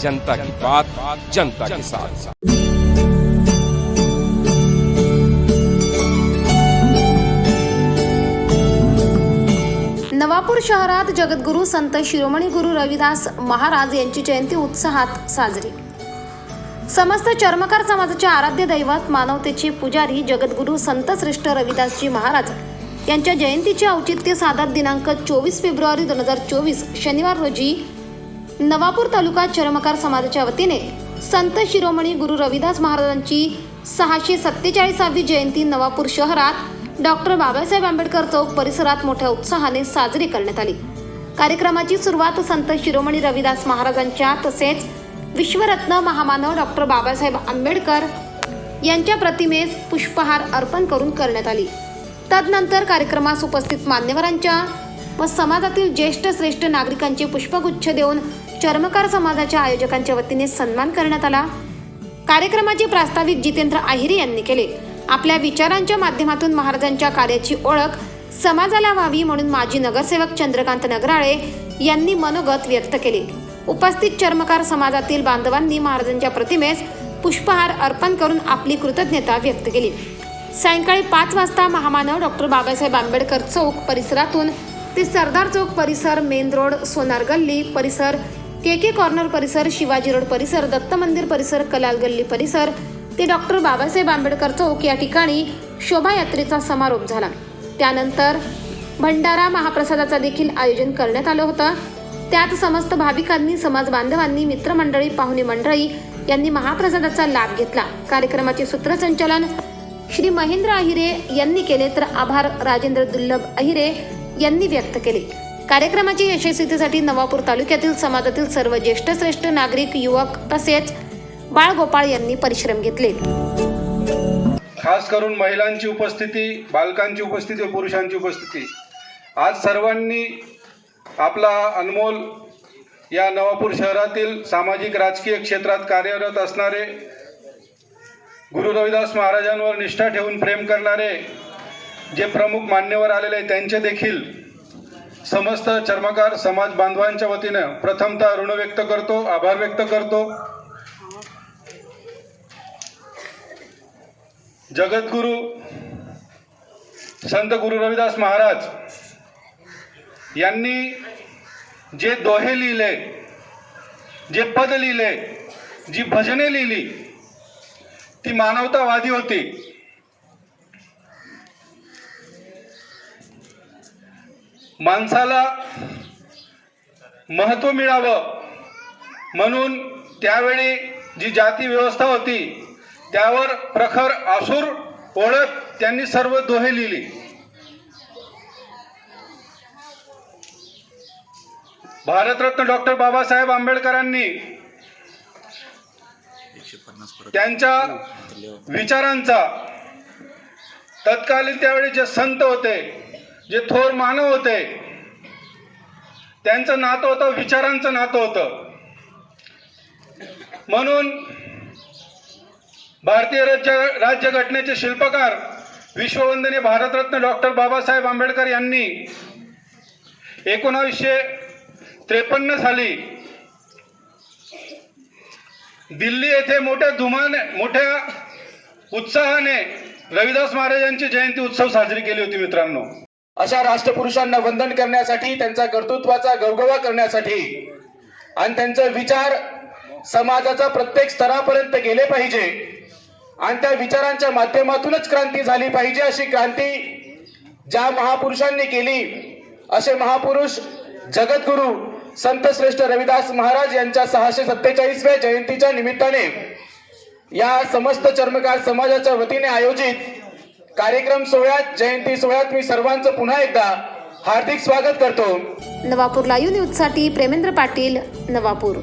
जनता की बात जनता के साथ। नवापूर शहरात जगद्गुरू संत शिरोमणी गुरु रविदास महाराज यांची जयंती उत्साहात साजरी. समस्त चर्मकार समाजाचे आराध्य दैवत मानवतेचे पुजारी जगद्गुरू संत श्रेष्ठ रविदासजी महाराज यांच्या जयंतीचे औचित्य साधत दिनांक चोवीस फेब्रुवारी दोन हजार चोवीस शनिवार रोजी नवापूर तालुका चरमकार समाजाच्या वतीने संत शिरोमणी गुरु रविदास महाराजांची सहाशे सत्तेचाळीसावी जयंती नवापूर शहरात डॉक्टर बाबासाहेब आंबेडकर चौक परिसरात मोठ्या उत्साहाने साजरी करण्यात आली. कार्यक्रमाची सुरुवात संत शिरोमणी रविदास महाराजांच्या तसेच विश्वरत्न महामानव डॉक्टर बाबासाहेब आंबेडकर यांच्या प्रतिमेस पुष्पहार अर्पण करून करण्यात आली. तदनंतर कार्यक्रमास उपस्थित मान्यवरांच्या व समाजातील ज्येष्ठ श्रेष्ठ नागरिकांचे पुष्पगुच्छ देऊन चर्मकार समाजाच्या आयोजकांच्या वतीने सन्मान करण्यात आला. कार्यक्रमाचे प्रास्ताविक जितेंद्र आहिरे यांनी केले. आपल्या विचारांच्या माध्यमातून महाराजांच्या कार्याची ओळख समाजाला व्हावी म्हणून माजी नगरसेवक चंद्रकांत नगराळे यांनी मनोगत व्यक्त केले. उपस्थित चर्मकार समाजातील बांधवांनी महाराजांच्या प्रतिमेस पुष्पहार अर्पण करून आपली कृतज्ञता व्यक्त केली. सायंकाळी पाच वाजता महामानव डॉक्टर बाबासाहेब आंबेडकर चौक परिसरातून ते सरदार चौक परिसर मेन रोड सोनार गल्ली परिसर के के कॉर्नर परिसर शिवाजी रोड परिसर दत्त मंदिर परिसर कलाल गल्ली परिसर ते डॉक्टर बाबासाहेब आंबेडकर चौक या ठिकाणी शोभायात्रेचा समारोप झाला. त्यानंतर भंडारा महाप्रसादाचा देखील आयोजन करण्यात आलं होतं. त्यात समस्त भाविकांनी समाज बांधवांनी मित्रमंडळी पाहुणे मंडळी यांनी महाप्रसादाचा लाभ घेतला. कार्यक्रमाचे सूत्रसंचालन श्री महेंद्र अहिरे यांनी केले तर आभार राजेंद्र दुर्लभ अहिरे यांनी व्यक्त केले. कार्यक्रमाची यशस्वीतेसाठी नवापूर तालुक्यातील समाजातील सर्व ज्येष्ठ श्रेष्ठ नागरिक युवक तसेच बाळगोपाळ यांनी परिश्रम घेतले. खास करून महिलांची उपस्थिती बालकांची उपस्थिती व पुरुषांची उपस्थिती. आज सर्वांनी आपला अनमोल या नवापूर शहरातील सामाजिक राजकीय क्षेत्रात कार्यरत असणारे गुरु रविदास महाराजांवर निष्ठा ठेवून प्रेम करणारे जे प्रमुख मान्यवर आलेले आहेत त्यांचे देखील समस्त चर्मकार समाज बांधवांच्या वतीनं प्रथमतः ऋण व्यक्त करतो आभार व्यक्त करतो. जगद्गुरु संत गुरु रविदास महाराज यांनी जे दोहे लिहिले जे पद लिहिले जी भजने लिहिली ती मानवतावादी होती. माणसाला महत्त्व मिळावं म्हणून त्यावेळी जी जाती व्यवस्था होती त्यावर प्रखर आसूर ओळख त्यांनी सर्व दोहे लिहिली. भारतरत्न डॉक्टर बाबासाहेब आंबेडकरांनी त्यांच्या विचारांचा तत्कालीन त्यावेळी जे संत होते जे थोर मानव होते त्यांचं नातं होतं विचारांचं नातं होतं. म्हणून भारतीय राज्य राज्यघटनेचे शिल्पकार विश्ववंदनीय भारतरत्न डॉक्टर बाबासाहेब आंबेडकर यांनी एकोणावीसशे त्रेपन्न साली दिल्ली येथे मोठ्या धुमाने मोठ्या उत्साहाने रविदास महाराजांची जयंती उत्सव साजरी केली होती मित्रांनो. अशा राष्ट्रपुरुषांना वंदन करण्यासाठी त्यांचा कर्तृत्वाचा गौरव करण्यासाठी आणि त्यांचे विचार समाजाचा प्रत्येक स्तरापर्यंत गेले पाहिजे आणि त्या विचारांच्या माध्यमातूनच क्रांती झाली पाहिजे अशी क्रांती ज्या महापुरुषांनी केली असे महापुरुष जगद्गुरु संत श्रेष्ठ रविदास महाराज यांच्या सहाशे सत्तेचाळीसव्या जयंतीच्या निमित्ताने या समस्त चर्मकार समाजाच्या वतीने आयोजित कार्यक्रम सोहळ्यात जयंती सोहळ्यात मी सर्वांचं पुन्हा एकदा हार्दिक स्वागत करतो. नवापूर लाईव्ह न्यूजसाठी प्रेमेंद्र पाटील नवापूर.